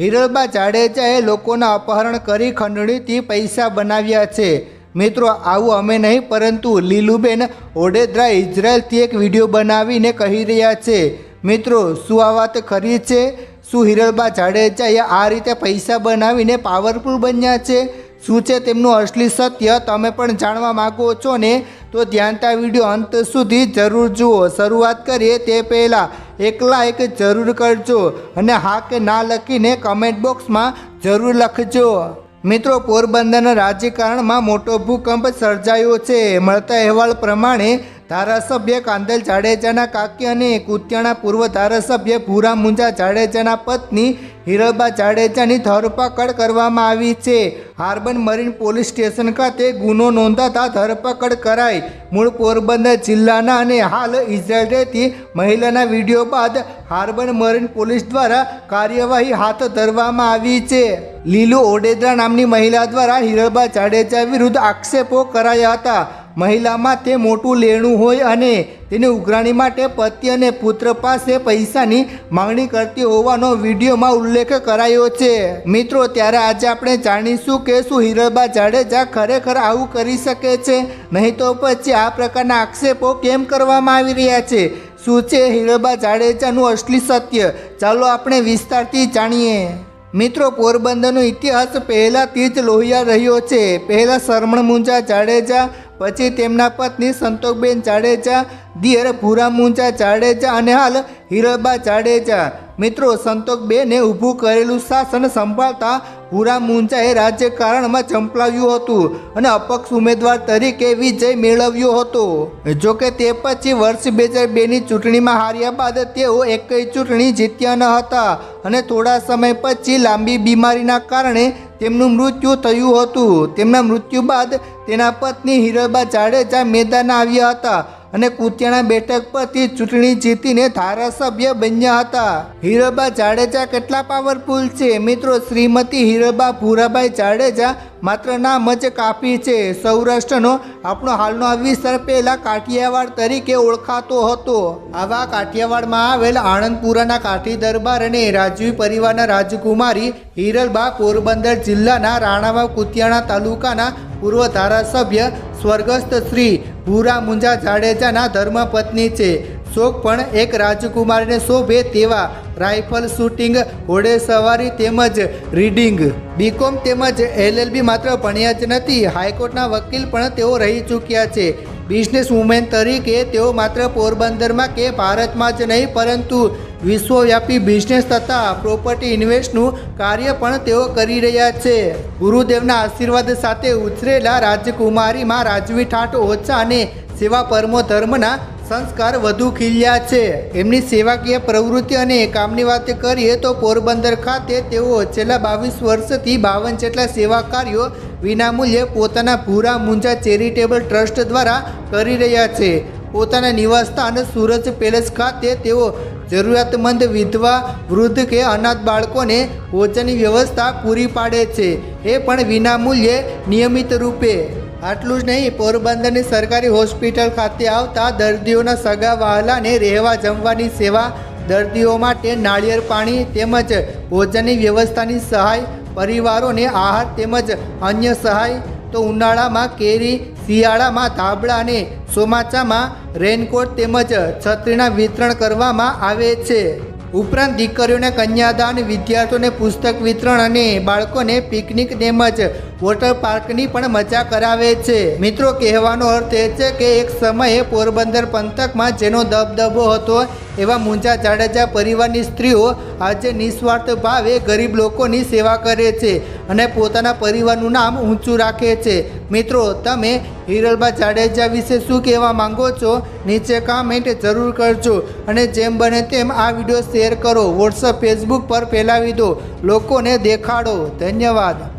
હિરલબા જાડેજાએ લોકોના અપહરણ કરી ખંડણીથી પૈસા બનાવ્યા છે. મિત્રો, આવું અમે નહીં, પરંતુ લીલુબેન ઓડેદરા ઇઝરાયલથી એક વીડિયો બનાવીને કહી રહ્યા છે. મિત્રો, શું આ વાત ખરી છે? શું હિરલબા જાડેજાએ આ રીતે પૈસા બનાવીને પાવરફુલ બન્યા છે? શું છે તેમનું અસલી સત્ય? તમે પણ જાણવા માગો છો ને? તો ધ્યાનતા વીડિયો અંત સુધી જરૂર જુઓ. શરૂઆત કરીએ તે પહેલાં એકલા એક જરૂર કરજો અને હા કે ના લખીને કમેન્ટ બોક્સમાં જરૂર લખજો. મિત્રો, પોરબંદરના રાજકારણમાં મોટો ભૂકંપ સર્જાયો છે. મળતા અહેવાલ પ્રમાણે ધારાસભ્ય કાંદલ જાડેજાના કાકી અને કુતિયાણા પૂર્વ ધારાસભ્ય ભૂરા મુંજા જાડેજાના પત્ની હિરલબા જાડેજાની ધરપકડ કરવામાં આવી છે. હાર્બન મરીન પોલીસ સ્ટેશન ખાતે ગુનો નોંધાતા ધરપકડ કરાઈ. મૂળ પોરબંદર જિલ્લાના અને હાલ ઇઝરાયલ રહેતી મહિલાના વીડિયો બાદ હાર્બન મરીન પોલીસ દ્વારા કાર્યવાહી હાથ ધરવામાં આવી છે. લીલુ ઓડેદરા નામની મહિલા દ્વારા હિરલબા જાડેજા વિરુદ્ધ આક્ષેપો કરાયા હતા. મહિલામાં તે મોટું લેણું હોય અને તેની ઉઘરાણી માટે પતિ અને પુત્ર પાસે પૈસાની માંગણી કરતી હોવાનો વિડીયોમાં ઉલ્લેખ કરાયો છે. મિત્રો, ત્યારે આજે આપણે જાણીશું કે શું હિરલબા જાડેજા ખરેખર આવું કરી શકે છે? નહીં તો પછી આ પ્રકારના આક્ષેપો કેમ કરવામાં આવી રહ્યા છે? શું છે હિરલબા જાડેજાનું અસલી સત્ય? ચાલો આપણે વિસ્તારથી જાણીએ. મિત્રો, પોરબંદરનો ઇતિહાસ પહેલાંથી જ લોહિયા રહ્યો છે. પહેલાં શરમણ મુંજા જાડેજા પછી તેમના પત્ની સંતોકબેન જાડેજા, દિયર ભૂરામુંજા જાડેજા અને હાલ હિરલબા જાડેજા. મિત્રો સંતોકબેને ઊભું કરેલું શાસન સંભાળતા ભૂરામુંજાએ રાજ્યકારણમાં ચંપલાવ્યું હતું અને અપક્ષ ઉમેદવાર તરીકે વિજય મેળવ્યો હતો. જોકે તે પછી વર્ષ બે હજાર બેની ચૂંટણીમાં હાર્યા બાદ તેઓ એકય ચૂંટણી જીત્યા ન હતા. અને થોડા સમય પછી લાંબી બીમારીના કારણે તેમનું મૃત્યુ થયું હતું. તેમના મૃત્યુ બાદ તેના પત્ની હિરલબા જાડેજા મેદાન આવ્યા હતા અને કુતિયાણા બેઠક પરથી ચૂંટણી જીતીને ધારાસભ્ય બન્યા હતા. હિરલબા જાડેજા કેટલા પાવરફુલ છે. મિત્રો, શ્રીમતી હિરલબા ભૂરાભાઈ જાડેજા માત્ર નામ જ કાફી છે. સૌરાષ્ટ્રનો આપણો હાલનો આ વિસ્તાર પહેલાં કાઠિયાવાડ તરીકે ઓળખાતો હતો. આવા કાઠિયાવાડમાં આવેલ આણંદપુરાના કાઠી દરબાર અને રાજવી પરિવારના રાજકુમારી હિરલબા પોરબંદર જિલ્લાના રાણાવાવ કુતિયાણા તાલુકાના પૂર્વ ધારાસભ્ય સ્વર્ગસ્થ શ્રી ભૂરા મુંજા જાડેજાના ધર્મપત્ની છે. શોક પણ એક રાજકુમારીને શોભે તેવા રાઇફલ શૂટિંગ ઘોડેસવારી તેમજ રીડિંગ. બીકોમ તેમજ એલએલબી માત્ર ભણ્યા જ નથી, હાઈકોર્ટના વકીલ પણ તેઓ રહી ચૂક્યા છે. બિઝનેસ વુમેન તરીકે તેઓ માત્ર પોરબંદરમાં કે ભારતમાં જ નહીં, પરંતુ વિશ્વવ્યાપી બિઝનેસ તથા પ્રોપર્ટી ઇન્વેસ્ટનું કાર્ય પણ તેઓ કરી રહ્યા છે. ગુરુદેવના આશીર્વાદ સાથે ઉછરેલા રાજકુમારીમાં રાજવી ઠાઠ ઓછા અને સેવા પરમો ધર્મના સંસ્કાર વધુ ખીલ્યા છે. એમની સેવાકીય પ્રવૃત્તિ અને કામની વાત કરીએ તો પોરબંદર ખાતે તેઓ છેલ્લા બાવીસ વર્ષથી બાવન જેટલા સેવા કાર્યો વિનામૂલ્યે પોતાના ભૂરા મુંજા ચેરિટેબલ ટ્રસ્ટ દ્વારા કરી રહ્યા છે. પોતાના નિવાસસ્થાન સુરજ પેલેસ ખાતે તેઓ જરૂરિયાતમંદ વિધવા, વૃદ્ધ કે અનાથ બાળકોને ભોજનની વ્યવસ્થા પૂરી પાડે છે. એ પણ વિનામૂલ્યે નિયમિત રૂપે. આટલું જ નહીં, પોરબંદરની સરકારી હોસ્પિટલ ખાતે આવતા દર્દીઓના સગા વહાલાને રહેવા જમવાની સેવા દર્દીઓ માટે નાળિયેર પાણી તેમજ ભોજનની વ્યવસ્થાની સહાય, પરિવારોને આહાર તેમજ અન્ય સહાય. તો ઉનાળામાં કેરી, શિયાળામાં ધાબળા અને ચોમાચામાં રેનકોટ તેમજ છત્રીના વિતરણ કરવામાં આવે છે. ઉપરાંત દીકરીઓને કન્યાદાન, વિદ્યાર્થીઓને પુસ્તક વિતરણ અને બાળકોને પિકનિક તેમજ વોટર પાર્કની પણ મજા કરાવે છે. મિત્રો, કહેવાનો અર્થ એ છે કે એક સમયે પોરબંદર પંથકમાં જેનો દબદબો હતો, એવા મુંજા જાડેજા પરિવારની સ્ત્રીઓ આજે નિસ્વાર્થ ભાવે ગરીબ લોકોની સેવા કરે છે અને પોતાના પરિવારનું નામ ઊંચું રાખે છે. મિત્રો, તમે હિરલબા જાડેજા વિશે શું કહેવા માંગો છો? નીચે કામેન્ટ જરૂર કરજો અને જેમ બને તેમ આ વીડિયો શેર કરો. વોટ્સઅપ ફેસબુક પર ફેલાવી દો. લોકોને દેખાડો. ધન્યવાદ.